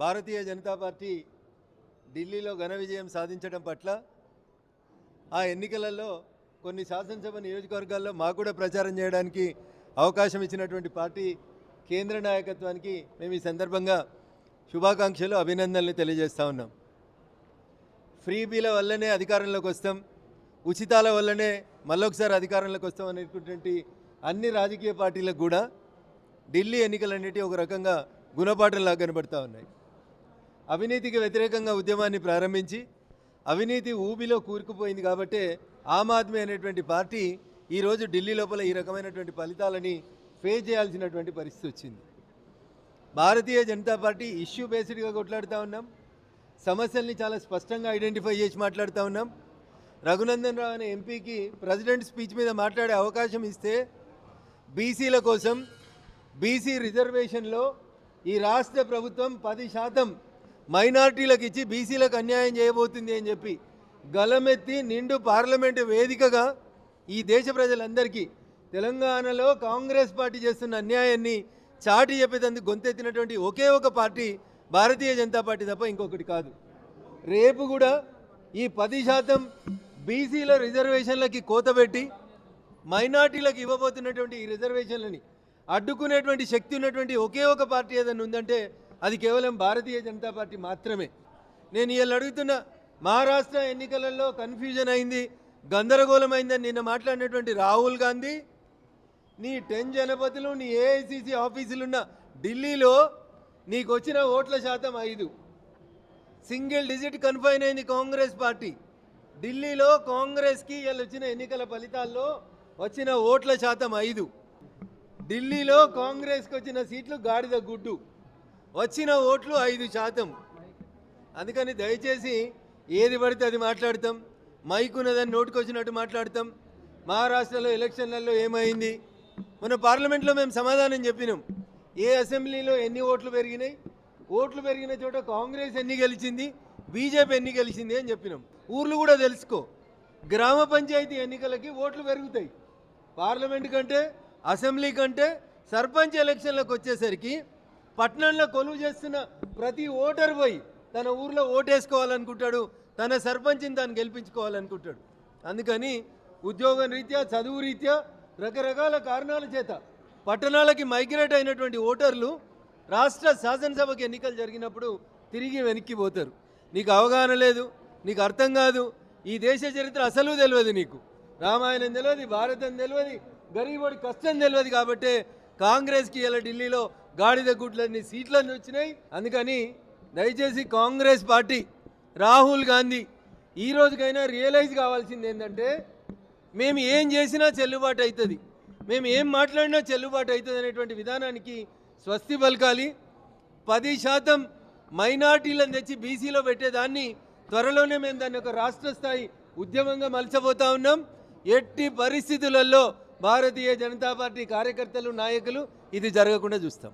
భారతీయ Janata party ఢిల్లీలో ఘన విజయం సాధించడం పట్ల ఆ ఎన్నికలలో కొన్ని శాసనసభ నియోజకవర్గాల్లో మాకు కూడా ప్రచారం చేయడానికి అవకాశం ఇచ్చినటువంటి పార్టీ కేంద్ర నాయకత్వానికి మేము ఈ సందర్భంగా శుభాకాంక్షలు అభినందనలు తెలియజేస్తూ ఉన్నాం. ఫ్రీ బీల వల్లనే అధికారంలోకి వస్తాం. ఉచితాల వల్లనే మళ్ళొకసారి అధికారంలోకి వస్తాం అనేటువంటి అన్ని రాజకీయ పార్టీలకు కూడా ఢిల్లీ ఎన్నికలన్నిటి ఒక రకంగా గుణపాఠంలా కనబడతా ఉన్నాయి. అవినీతికి వ్యతిరేకంగా ఉద్యమాన్ని ప్రారంభించి అవినీతి ఊబిలో కూరుకుపోయింది కాబట్టే ఆమ్ ఆద్మీ అనేటువంటి పార్టీ ఈరోజు ఢిల్లీ లోపల ఈ రకమైనటువంటి ఫలితాలని ఫేస్ చేయాల్సినటువంటి పరిస్థితి వచ్చింది. భారతీయ జనతా పార్టీ ఇష్యూ బేస్డ్గా కొట్లాడుతూ ఉన్నాం. సమస్యల్ని చాలా స్పష్టంగా ఐడెంటిఫై చేసి మాట్లాడుతూ ఉన్నాం. రఘునందన్ రావు అనే ఎంపీకి ప్రెసిడెంట్ స్పీచ్ మీద మాట్లాడే అవకాశం ఇస్తే బీసీల కోసం బీసీ రిజర్వేషన్లో ఈ రాష్ట్ర ప్రభుత్వం పది శాతం మైనార్టీలకు ఇచ్చి బీసీలకు అన్యాయం చేయబోతుంది అని చెప్పి గలమెత్తి నిండు పార్లమెంటు వేదికగా ఈ దేశ ప్రజలందరికీ తెలంగాణలో కాంగ్రెస్ పార్టీ చేస్తున్న అన్యాయాన్ని చాటి చెప్పేదందుకు గొంతెత్తినటువంటి ఒకే ఒక పార్టీ భారతీయ జనతా పార్టీ తప్ప ఇంకొకటి కాదు. రేపు కూడా ఈ పది శాతం బీసీల రిజర్వేషన్లకి కోతబెట్టి మైనార్టీలకు ఇవ్వబోతున్నటువంటి ఈ రిజర్వేషన్లని అడ్డుకునేటువంటి శక్తి ఉన్నటువంటి ఒకే ఒక పార్టీ ఏదైనా ఉందంటే అది కేవలం భారతీయ జనతా పార్టీ మాత్రమే. నేను ఇవాళ అడుగుతున్న మహారాష్ట్ర ఎన్నికలలో కన్ఫ్యూజన్ అయింది గందరగోళం అయిందని నిన్న మాట్లాడినటువంటి రాహుల్ గాంధీ నీ టెన్ జనపదులు నీ ఏఐసిసి ఆఫీసులున్న ఢిల్లీలో నీకు వచ్చిన ఓట్ల శాతం ఐదు. సింగిల్ డిజిట్ కన్ఫైన్ అయింది కాంగ్రెస్ పార్టీ. ఢిల్లీలో కాంగ్రెస్కి వీళ్ళు వచ్చిన ఎన్నికల ఫలితాల్లో వచ్చిన ఓట్ల శాతం ఐదు. ఢిల్లీలో కాంగ్రెస్కి వచ్చిన సీట్లు గాడిద గుడ్డు. వచ్చిన ఓట్లు ఐదు శాతం. అందుకని దయచేసి ఏది పడితే అది మాట్లాడతాం. మైక్ ఉన్నదని నోటుకొచ్చినట్టు మాట్లాడతాం. మహారాష్ట్రలో ఎలక్షన్లలో ఏమైంది? మన పార్లమెంట్లో మేము సమాధానం చెప్పినాం. ఏ అసెంబ్లీలో ఎన్ని ఓట్లు పెరిగినాయి? ఓట్లు పెరిగిన చోట కాంగ్రెస్ ఎన్ని గెలిచింది? బీజేపీ ఎన్ని గెలిచింది అని చెప్పినాం. ఊర్లు కూడా తెలుసుకో. గ్రామ పంచాయతీ ఎన్నికలకి ఓట్లు పెరుగుతాయి. పార్లమెంట్ కంటే అసెంబ్లీ కంటే సర్పంచ్ ఎలక్షన్లకు వచ్చేసరికి పట్టణంలో కొలువు చేస్తున్న ప్రతి ఓటర్ పోయి తన ఊర్లో ఓటేసుకోవాలనుకుంటాడు తన సర్పంచ్ని తాను గెలిపించుకోవాలనుకుంటాడు. అందుకని ఉద్యోగం రీత్యా చదువు రీత్యా రకరకాల కారణాల చేత పట్టణాలకి మైగ్రేట్ అయినటువంటి ఓటర్లు రాష్ట్ర శాసనసభకి ఎన్నికలు జరిగినప్పుడు తిరిగి వెనక్కి పోతారు. నీకు అవగాహన లేదు నీకు అర్థం కాదు ఈ దేశ చరిత్ర అసలు తెలియదు నీకు. రామాయణం తెలియదు భారతం తెలియదు గరీబోడి కష్టం తెలియదు కాబట్టే కాంగ్రెస్కి ఇలా ఢిల్లీలో గాడిద గుడ్లన్నీ సీట్లన్నీ వచ్చినాయి. అందుకని దయచేసి కాంగ్రెస్ పార్టీ రాహుల్ గాంధీ ఈ రోజుకైనా రియలైజ్ కావాల్సింది ఏంటంటే మేము ఏం చేసినా చెల్లుబాటు అవుతుంది. మేము ఏం మాట్లాడినా చెల్లుబాటు అవుతుంది అనేటువంటి విధానానికి స్వస్తి పలకాలి. పది శాతం మైనార్టీలను తెచ్చి బీసీలో పెట్టేదాన్ని త్వరలోనే మేము దాన్ని ఒక రాష్ట్ర స్థాయి ఉద్యమంగా మలచబోతా ఉన్నాం. ఎట్టి పరిస్థితులలో భారతీయ జనతా పార్టీ కార్యకర్తలు నాయకులు ఇది జరగకుండా చూస్తాం.